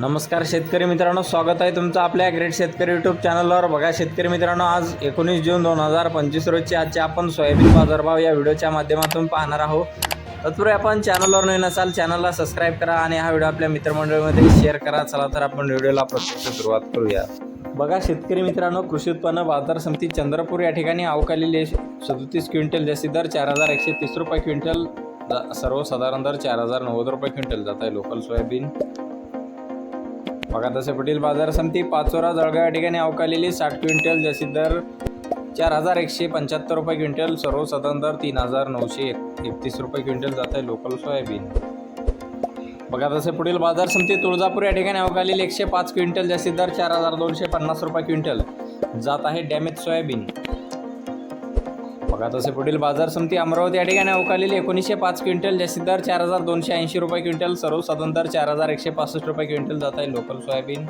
नमस्कार शेतकरी मित्रांनो स्वागत आहे तुमचं आपल्या ग्रेट शेतकरी यूट्यूब चॅनलवर बघा शेतकरी मित्रांनो आज एकोणीस जून दोन हजार पंचवीस रोजची आजचे आपण सोयाबीन बाजारभाव या व्हिडिओच्या माध्यमातून पाहणार आहोत. तत्पूर्वी आपण चॅनलवर नवीन असाल चॅनलला सबस्क्राईब करा आणि हा व्हिडिओ आपल्या मित्रमंडळीमध्ये शेअर करा. चला तर आपण व्हिडिओला प्रत्यक्ष सुरुवात करूया. बघा शेतकरी मित्रांनो कृषी उत्पन्न बाजार समिती चंद्रपूर या ठिकाणी अवकालेले सदतीस क्विंटल जास्ती दर चार हजार एकशे तीस रुपये क्विंटल. सर्वसाधारण दर चार हजार नव्वद रुपये क्विंटल जात आहे. Local soybean. बघा तसे पुढील बाजार समिती पाचोरा जळगाव या ठिकाणी अवकालेली साठ क्विंटल जशी दर चार हजार एकशे पंच्याहत्तर रुपये क्विंटल सर्व दर तीन हजार नऊशे एक एकतीस रुपये क्विंटल जात आहे लोकल सोयाबीन. बघा तसे पुढील बाजार समिती तुळजापूर या ठिकाणी अवकालेली एकशे पाच क्विंटल जास्तीत दर चार हजार दोनशे पन्नास रुपये क्विंटल जात आहे डॅमेज सोयाबीन. बघा तसे पुढील बाजार समिती अमरावती या ठिकाणी अवकालेली एकोणीसशे पाच क्विंटल जास्तीत दर चार हजार दोनशे ऐंशी रुपये क्विंटल सर्वसाधारण दर चार हजार एकशे पासष्ट रुपये क्विंटल जात आहे लोकल सोयाबीन.